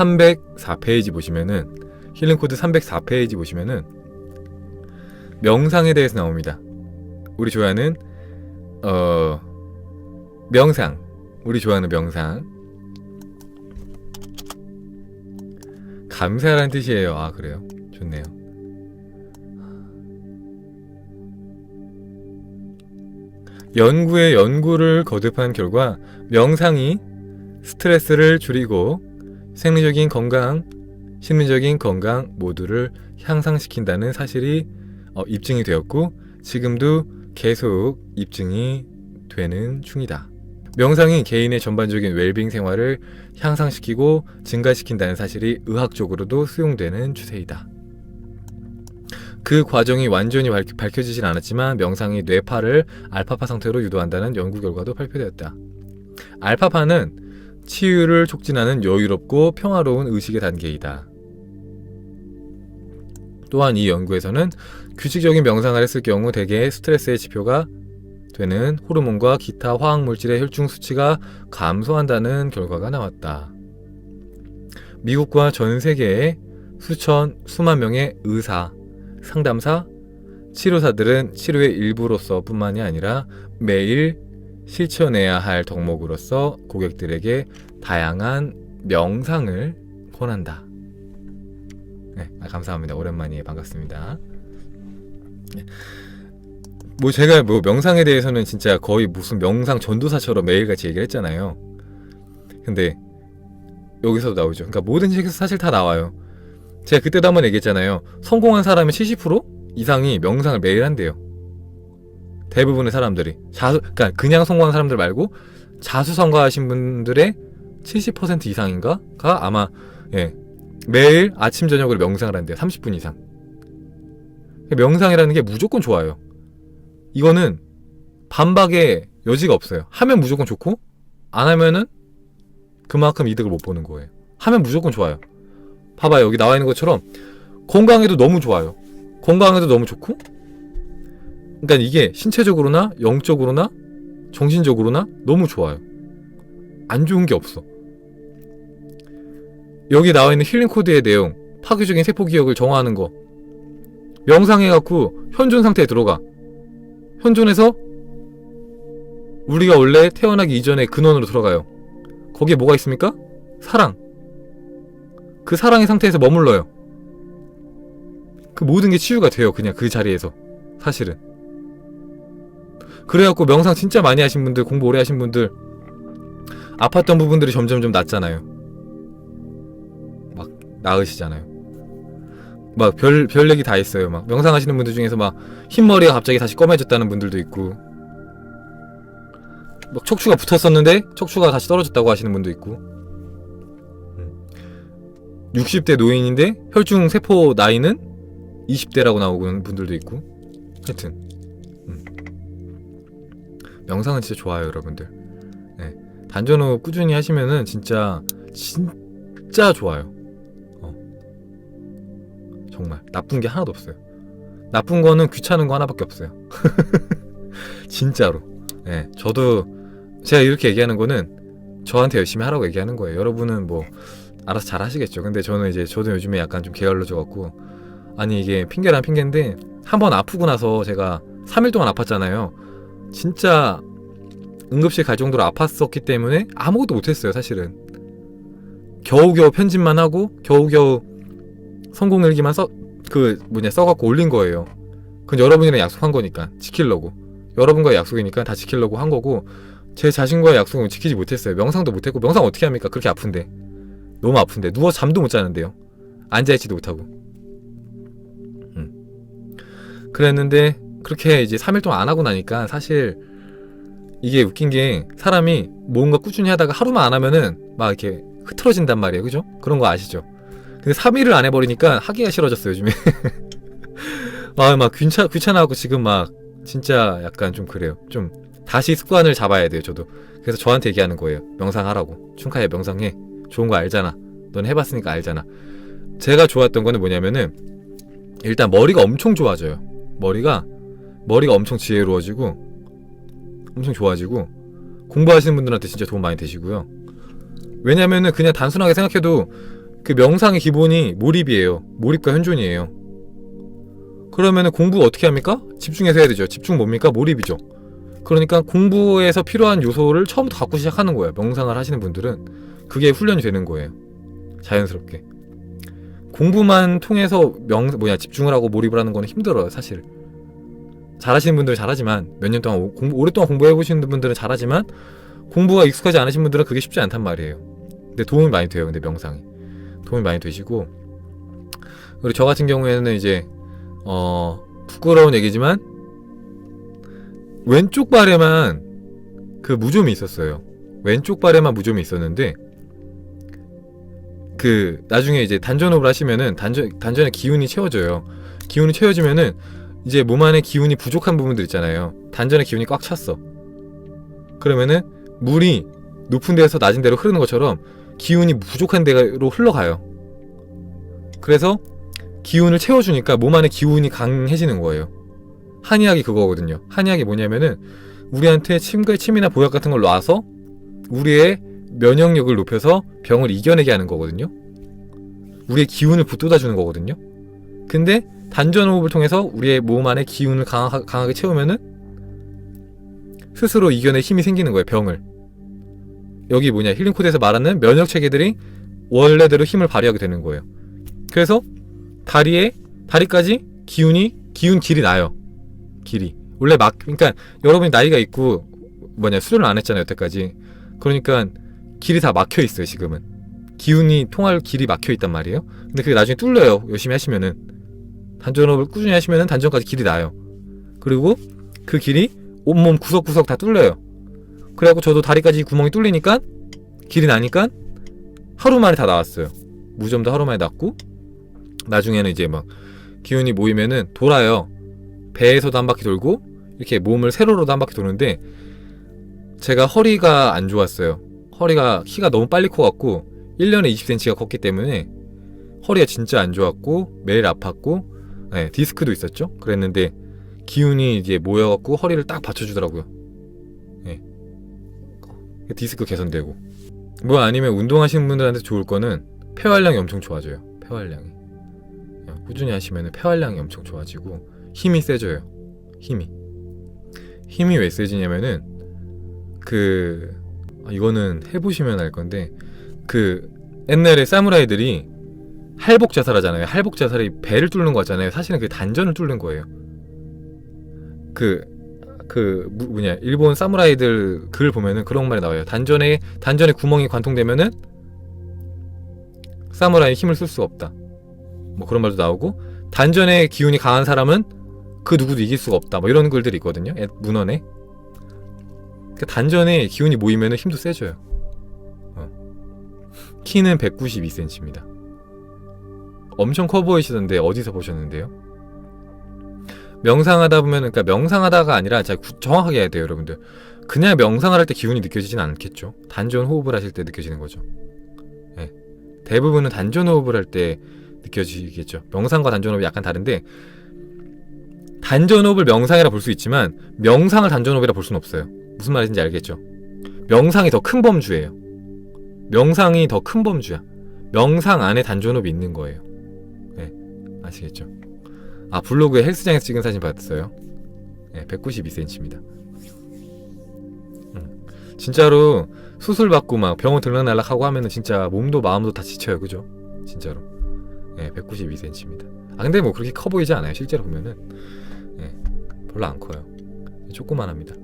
304페이지 보시면은 힐링 코드 304페이지 보시면은 명상에 대해서 나옵니다. 우리 좋아하는 어 명상. 우리 좋아하는 명상. 감사라는 뜻이에요. 아, 그래요. 좋네요. 연구에 연구를 거듭한 결과 명상이 스트레스를 줄이고 생리적인 건강, 심리적인 건강 모두를 향상시킨다는 사실이 어, 입증이 되었고 지금도 계속 입증이 되는 중이다. 명상이 개인의 전반적인 웰빙 생활을 향상시키고 증가시킨다는 사실이 의학적으로도 수용되는 추세이다. 그 과정이 완전히 밝, 밝혀지진 않았지만 명상이 뇌파를 알파파 상태로 유도한다는 연구 결과도 발표되었다. 알파파는 치유를 촉진하는 여유롭고 평화로운 의식의 단계이다. 또한 이 연구에서는 규칙적인 명상을 했을 경우 대개의 스트레스의 지표가 되는 호르몬과 기타 화학 물질의 혈중 수치가 감소한다는 결과가 나왔다. 미국과 전 세계의 수천, 수만 명의 의사, 상담사, 치료사들은 치료의 일부로서 뿐만이 아니라 매일 실천해야 할 덕목으로서 고객들에게 다양한 명상을 권한다. 네, 아, 감사합니다. 오랜만이에 반갑습니다. 네. 뭐 제가 뭐 명상에 대해서는 진짜 거의 무슨 명상 전도사처럼 매일같이 얘기를 했잖아요. 근데 여기서도 나오죠. 그러니까 모든 책에서 사실 다 나와요. 제가 그때도 한번 얘기했잖아요. 성공한 사람의 70% 이상이 명상을 매일 한대요. 대부분의 사람들이 자수 그러니까 그냥 성공한 사람들 말고 자수 성가하신 분들의 70% 이상인가가 아마 예 매일 아침 저녁으로 명상을 한대요. 30분 이상. 명상이라는 게 무조건 좋아요. 이거는 반박의 여지가 없어요. 하면 무조건 좋고 안 하면은 그만큼 이득을 못 보는 거예요. 하면 무조건 좋아요. 봐봐요. 여기 나와 있는 것처럼 건강에도 너무 좋아요. 건강에도 너무 좋고 그러니까 이게 신체적으로나 영적으로나 정신적으로나 너무 좋아요. 안 좋은 게 없어. 여기 나와 있는 힐링 코드의 내용, 파괴적인 세포 기억을 정화하는 거. 명상해갖고 현존 상태에 들어가. 현존에서 우리가 원래 태어나기 이전의 근원으로 들어가요. 거기에 뭐가 있습니까? 사랑. 그 사랑의 상태에서 머물러요. 그 모든 게 치유가 돼요. 그냥 그 자리에서. 사실은. 그래갖고 명상 진짜 많이 하신 분들, 공부 오래 하신 분들, 아팠던 부분들이 점점 좀 낫잖아요. 막, 나으시잖아요. 막, 별, 별 얘기 다 있어요. 막, 명상하시는 분들 중에서 막, 흰머리가 갑자기 다시 검해졌다는 분들도 있고, 막, 척추가 붙었었는데, 척추가 다시 떨어졌다고 하시는 분도 있고, 60대 노인인데, 혈중 세포 나이는 20대라고 나오는 분들도 있고, 하여튼, 음. 명상은 진짜 좋아요, 여러분들. 네. 단전호 꾸준히 하시면은 진짜 진짜 좋아요. 어. 정말 나쁜 게 하나도 없어요. 나쁜 거는 귀찮은 거 하나밖에 없어요. 진짜로. 네. 저도 제가 이렇게 얘기하는 거는 저한테 열심히 하라고 얘기하는 거예요. 여러분은 뭐 알아서 잘 하시겠죠. 근데 저는 이제 저도 요즘에 약간 좀 게을러져 갖고 아니 이게 핑계란 핑계인데 한 번 아프고 나서 제가 3일 동안 아팠잖아요. 진짜 응급실 갈 정도로 아팠었기 때문에 아무것도 못했어요, 사실은. 겨우겨우 편집만 하고, 겨우겨우 성공일기만 써, 그, 뭐냐, 써갖고 올린 거예요. 그건 여러분이랑 약속한 거니까, 지키려고. 여러분과의 약속이니까 다 지키려고 한 거고, 제 자신과의 약속은 지키지 못했어요. 명상도 못했고, 명상 어떻게 합니까? 그렇게 아픈데. 너무 아픈데. 누워 잠도 못 자는데요. 앉아있지도 못하고. 음. 그랬는데, 그렇게 이제 3일 동안 안 하고 나니까 사실 이게 웃긴 게 사람이 뭔가 꾸준히 하다가 하루만 안 하면은 막 이렇게 흐트러진단 말이에요. 그죠? 그런 거 아시죠? 근데 3일을 안 해버리니까 하기가 싫어졌어요, 요즘에. 막, 막 귀찮, 귀찮아하고 지금 막 진짜 약간 좀 그래요. 좀 다시 습관을 잡아야 돼요, 저도. 그래서 저한테 얘기하는 거예요. 명상하라고. 충카야 명상해. 좋은 거 알잖아. 넌 해봤으니까 알잖아. 제가 좋았던 거는 뭐냐면은 일단 머리가 엄청 좋아져요. 머리가 머리가 엄청 지혜로워지고 엄청 좋아지고 공부하시는 분들한테 진짜 도움 많이 되시고요. 왜냐면은 그냥 단순하게 생각해도 그 명상의 기본이 몰입이에요. 몰입과 현존이에요. 그러면은 공부 어떻게 합니까? 집중해서 해야 되죠. 집중 뭡니까? 몰입이죠. 그러니까 공부에서 필요한 요소를 처음부터 갖고 시작하는 거예요. 명상을 하시는 분들은 그게 훈련이 되는 거예요. 자연스럽게. 공부만 통해서 명 뭐냐 집중을 하고 몰입을 하는 거는 힘들어요, 사실. 잘하시는 분들은 잘하지만 몇 년 동안 오- 공부 오랫동안 공부해 보시는 분들은 잘하지만 공부가 익숙하지 않으신 분들은 그게 쉽지 않단 말이에요. 근데 도움이 많이 돼요. 근데 명상이 도움이 많이 되시고 그리고 저 같은 경우에는 이제 어 부끄러운 얘기지만 왼쪽 발에만 그 무좀이 있었어요. 왼쪽 발에만 무좀이 있었는데 그 나중에 이제 단전호흡을 하시면은 단전 단전에 기운이 채워져요. 기운이 채워지면은 이제 몸 안에 기운이 부족한 부분들 있잖아요. 단전에 기운이 꽉 찼어. 그러면은 물이 높은 데에서 낮은 데로 흐르는 것처럼 기운이 부족한 데로 흘러가요. 그래서 기운을 채워주니까 몸 안에 기운이 강해지는 거예요. 한의학이 그거거든요. 한의학이 뭐냐면은 우리한테 침과 침이나 보약 같은 걸 놔서 우리의 면역력을 높여서 병을 이겨내게 하는 거거든요. 우리의 기운을 붙돋아 주는 거거든요. 근데 단전 호흡을 통해서 우리의 몸 안에 기운을 강하, 강하게 채우면은 스스로 이겨낼 힘이 생기는 거예요. 병을. 여기 뭐냐 힐링 코드에서 말하는 면역 체계들이 원래대로 힘을 발휘하게 되는 거예요. 그래서 다리에 다리까지 기운이 기운 길이 나요. 길이 원래 막 그러니까 여러분이 나이가 있고 뭐냐 수련을 안 했잖아요 여태까지. 그러니까 길이 다 막혀 있어요 지금은. 기운이 통할 길이 막혀 있단 말이에요. 근데 그게 나중에 뚫려요 열심히 하시면은 단전호흡을 꾸준히 하시면은 단전까지 길이 나요. 그리고 그 길이 온몸 구석구석 다 뚫려요. 그래갖고 저도 다리까지 구멍이 뚫리니까 길이 나니까 하루 만에 다 나왔어요. 무좀도 하루 만에 났고 나중에는 이제 막 기운이 모이면은 돌아요. 배에서도 한 바퀴 돌고 이렇게 몸을 세로로도 한 바퀴 도는데 제가 허리가 안 좋았어요. 허리가 키가 너무 빨리 커갖고 1년에 20cm가 컸기 때문에 허리가 진짜 안 좋았고 매일 아팠고 네, 디스크도 있었죠. 그랬는데 기운이 이제 모여갖고 허리를 딱 받쳐주더라고요. 네. 디스크 개선되고 뭐 아니면 운동하시는 분들한테 좋을 거는 폐활량이 엄청 좋아져요. 폐활량이 꾸준히 하시면 폐활량이 엄청 좋아지고 힘이 세져요. 힘이 힘이 왜 세지냐면은 그 아, 이거는 해보시면 알 건데 그 옛날에 사무라이들이 할복 자살하잖아요. 할복 자살이 배를 뚫는 거 같잖아요. 사실은 그 단전을 뚫는 거예요. 그, 그, 무- 뭐냐, 일본 사무라이들 글 보면은 그런 말이 나와요. 단전에, 단전에 구멍이 관통되면은 사무라이 힘을 쓸 수가 없다. 뭐 그런 말도 나오고, 단전에 기운이 강한 사람은 그 누구도 이길 수가 없다. 뭐 이런 글들이 있거든요. 옛 문헌에. 그 단전에 기운이 모이면은 힘도 세져요. 어. 키는 192cm입니다. 엄청 커 보이시던데 어디서 보셨는데요? 명상하다 보면 그러니까 명상하다가 아니라 자 구- 정확하게 해야 돼요, 여러분들. 그냥 명상을 할 때 기운이 느껴지진 않겠죠. 단전 호흡을 하실 때 느껴지는 거죠. 예. 대부분은 단전 호흡을 할 때 느껴지겠죠. 명상과 단전 호흡이 약간 다른데 단전 호흡을 명상이라 볼 수 있지만 명상을 단전 호흡이라 볼 수는 없어요. 무슨 말인지 알겠죠? 명상이 더 큰 범주예요. 명상이 더 큰 범주야. 명상 안에 단전 호흡이 있는 거예요. 네, 아시겠죠? 아 블로그에 헬스장에서 찍은 사진 봤어요. 네, 192cm입니다. 음, 진짜로 수술 받고 막 병원 들락날락하고 하면은 진짜 몸도 마음도 다 지쳐요, 그죠? 진짜로. 네, 192cm입니다. 아 근데 뭐 그렇게 커 보이지 않아요, 실제로 보면은. 네, 별로 안 커요. 조그만합니다.